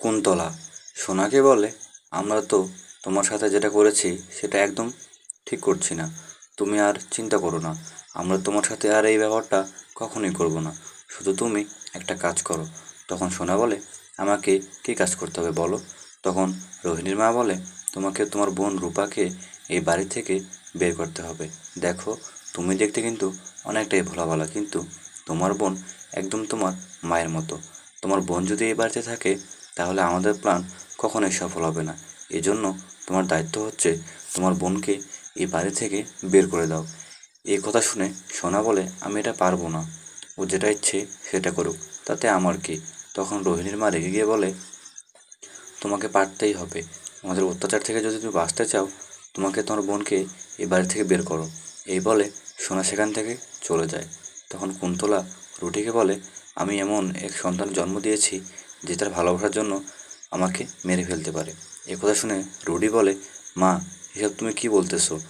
কুন্তলা। সোনাকে বলে, আমরা তো তোমার সাথে যেটা করেছি, সেটা একদম ঠিক করছি না। তুমি আর চিন্তা করো না। আমরা তোমার সাথে আর এই ব্যবহারটা কখনোই করব না। শুধু তুমি একটা কাজ করো। তখন সোনা বলে, আমাকে কী কাজ করতে হবে বলো? তখন রোহিণীর মা বলে, তোমাকে তোমার বোন রূপাকে এই বাড়ি থেকে বের করতে হবে। দেখো, তুমি দেখতে কিন্তু অনেকটাই ভোলা ভালা কিন্তু তোমার বোন একদম তোমার মায়ের মতো। তোমার বোন যদি এই বাড়িতে থাকে তাহলে আমাদের প্ল্যান কখনোই সফল হবে না। এজন্য তোমার দায়িত্ব হচ্ছে তোমার বোনকে এই বাড়ি থেকে বের করে দাও। এই কথা শুনে সোনা বলে, আমি এটা পারব না। ও যেটা ইচ্ছে সেটা করুক। তাতে আমার কি? তখন রোহিণীর মা রেগে গিয়ে বলে, তোমাকে পারতেই হবে। আমাদের অত্যাচার থেকে যদি তুমি বাঁচতে চাও, তোমাকে তোমার বোনকে এই বাড়ি থেকে বের করো। এই বলে সোনা সেখান থেকে চলে যায়। তখন কুন্তলা রুটিকে বলে, আমি এমন এক সন্তান জন্ম দিয়েছি যে তার ভালোবাসার জন্য আমাকে মেরে ফেলতে পারে। এ কথা শুনে রুডি বলে, মা, এসব তুমি কি বলতেছো?